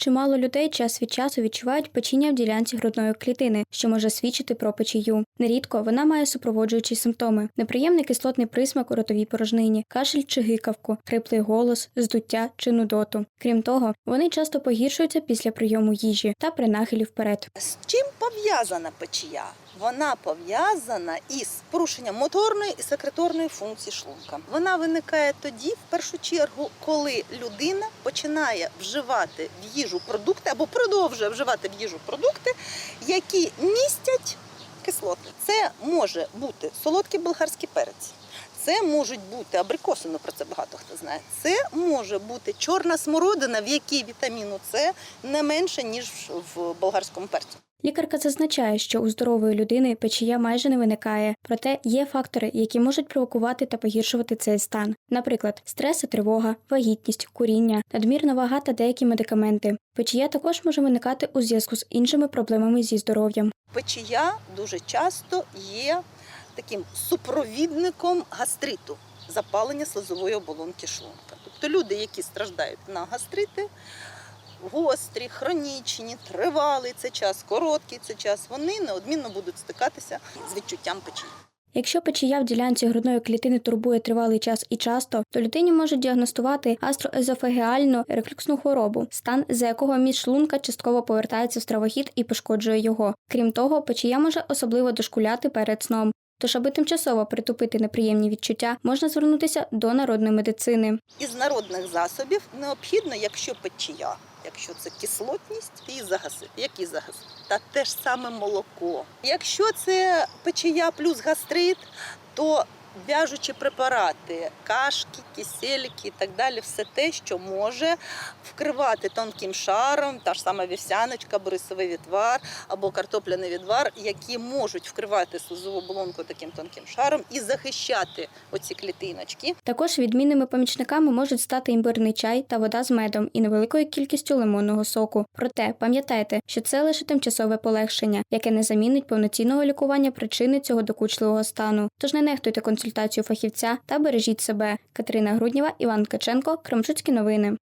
Чимало людей час від часу відчувають печіння в ділянці грудної клітини, що може свідчити про печію. Нерідко вона має супроводжуючі симптоми: неприємний кислотний присмак у ротовій порожнині, кашель чи гикавку, хриплий голос, здуття чи нудоту. Крім того, вони часто погіршуються після прийому їжі та при нахилі вперед. З чим пов'язана печія? Вона пов'язана із порушенням моторної і секреторної функції шлунка. Вона виникає тоді, в першу чергу, коли людина починає вживати в їжу продукти або продовжує вживати в їжу продукти, які містять кислоти. Це може бути солодкий болгарський перець. Це можуть бути абрикоси, ну про це багато хто знає. Це може бути чорна смородина, в якій вітаміну С не менше ніж в болгарському перці. Лікарка зазначає, що у здорової людини печія майже не виникає, проте є фактори, які можуть провокувати та погіршувати цей стан. Наприклад, стрес і тривога, вагітність, куріння, надмірна вага та деякі медикаменти. Печія також може виникати у зв'язку з іншими проблемами зі здоров'ям. Печія дуже часто є таким супровідником гастриту, запалення слизової оболонки шлунка. Тобто люди, які страждають на гастрити, гострі, хронічні, тривалий це час, короткий це час, вони неодмінно будуть стикатися з відчуттям печії. Якщо печія в ділянці грудної клітини турбує тривалий час і часто, то людині можуть діагностувати астроезофагеальну рефлюксну хворобу, стан за якого між шлунка частково повертається в стравохід і пошкоджує його. Крім того, печія може особливо дошкуляти перед сном. Тож, аби тимчасово притупити неприємні відчуття, можна звернутися до народної медицини. Із народних засобів необхідно, якщо печія, якщо це кислотність, її загасити. Які загасити? Та те ж саме молоко. Якщо це печія плюс гастрит, то в'яжучі препарати, кашки, кисельки і так далі, все те, що може вкривати тонким шаром, та ж сама вівсяночка, борисовий відвар або картопляний відвар, які можуть вкривати слизову оболонку таким тонким шаром і захищати оці клітиночки. Також відмінними помічниками можуть стати імбирний чай та вода з медом і невеликою кількістю лимонного соку. Проте пам'ятайте, що це лише тимчасове полегшення, яке не замінить повноцінного лікування причини цього докучливого стану. Тож не нехтуйте консультацію фахівця та бережіть себе. Катерина Грудніва, Іван Ткаченко, Кремчуцькі новини.